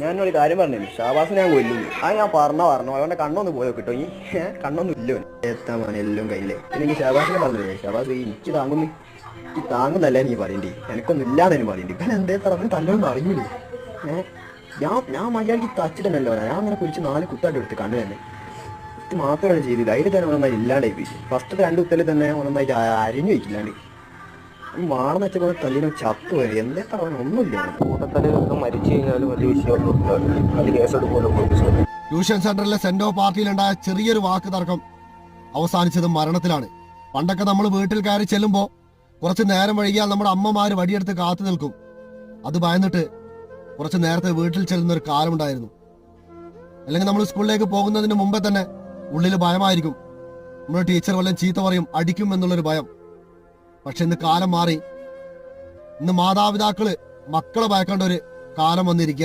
ഞാനൊരു കാര്യം പറഞ്ഞു ഷാബാസ് ഞാൻ കൊല്ലും ആ ഞാൻ പറഞ്ഞ പറഞ്ഞു. അവന്റെ കണ്ണൊന്ന് പോയോ കിട്ടോ ഈ കണ്ണൊന്നും ഇല്ലോ എത്താൻ പറഞ്ഞു എല്ലാം കയ്യില്ലേ എനിക്ക് ഷാബാസിനെ പറഞ്ഞില്ലേ? ഷാബാസ് എനിക്ക് താങ്ങുന്നു. എനിക്ക് താങ്ങുന്നല്ല നീ പറയണ്ടേ. എനിക്കൊന്നും ഇല്ലാതെ പറയണ്ടേ. ഇവൻ എന്തേ പറഞ്ഞു തല്ലൊന്നും അറിയില്ലേ ഞാൻ ഞാൻ മര്യാദയ്ക്ക് തച്ചിട്ടല്ലോ ഞാൻ അങ്ങനെ കുറിച്ച് നാല് കുത്തായിട്ട് എടുത്ത് കണ്ടു തന്നെ. ഇത് മാത്രമാണ് ചെയ്തത് അതിൽ തന്നെ ഒന്നായി ഇല്ലാണ്ടായി പോയി. ഫസ്റ്റത്തെ രണ്ട് കുത്തലിൽ തന്നെ ഒന്നായിട്ട് അരിഞ്ഞു വയ്ക്കില്ലാണ്ട് വാണെന്ന് വെച്ചപ്പോൾ തല്ലിനോ ചത്തു വരെ എന്തേ പറയാൻ ഒന്നുമില്ല. കൂട്ടത്തലൊക്കെ മരിച്ചു കഴിഞ്ഞാലും വലിയ വിഷയമൊന്നും അത് കേസെടുക്കുമല്ലോ പോലീസ് ട്യൂഷൻ സെന്ററിലെ സെന്റോ പാർട്ടിയിലുണ്ടായ ചെറിയൊരു വാക്ക് തർക്കം അവസാനിച്ചത് മരണത്തിലാണ്. പണ്ടൊക്കെ നമ്മൾ വീട്ടിൽ കയറി ചെല്ലുമ്പോൾ കുറച്ച് നേരം വൈകിയാൽ നമ്മുടെ അമ്മമാര് വടിയെടുത്ത് കാത്തു നിൽക്കും. അത് ഭയന്നിട്ട് കുറച്ച് നേരത്തെ വീട്ടിൽ ചെല്ലുന്ന ഒരു കാലമുണ്ടായിരുന്നു. അല്ലെങ്കിൽ നമ്മൾ സ്കൂളിലേക്ക് പോകുന്നതിന് മുമ്പേ തന്നെ ഉള്ളിൽ ഭയമായിരിക്കും. നമ്മുടെ ടീച്ചർ വല്ലതും ചീത്ത പറയും അടിക്കും എന്നുള്ളൊരു ഭയം. പക്ഷെ ഇന്ന് കാലം മാറി. ഇന്ന് മാതാപിതാക്കൾ മക്കളെ ഭയക്കേണ്ട ഒരു കാലം വന്നിരിക്കുകയല്ലേ.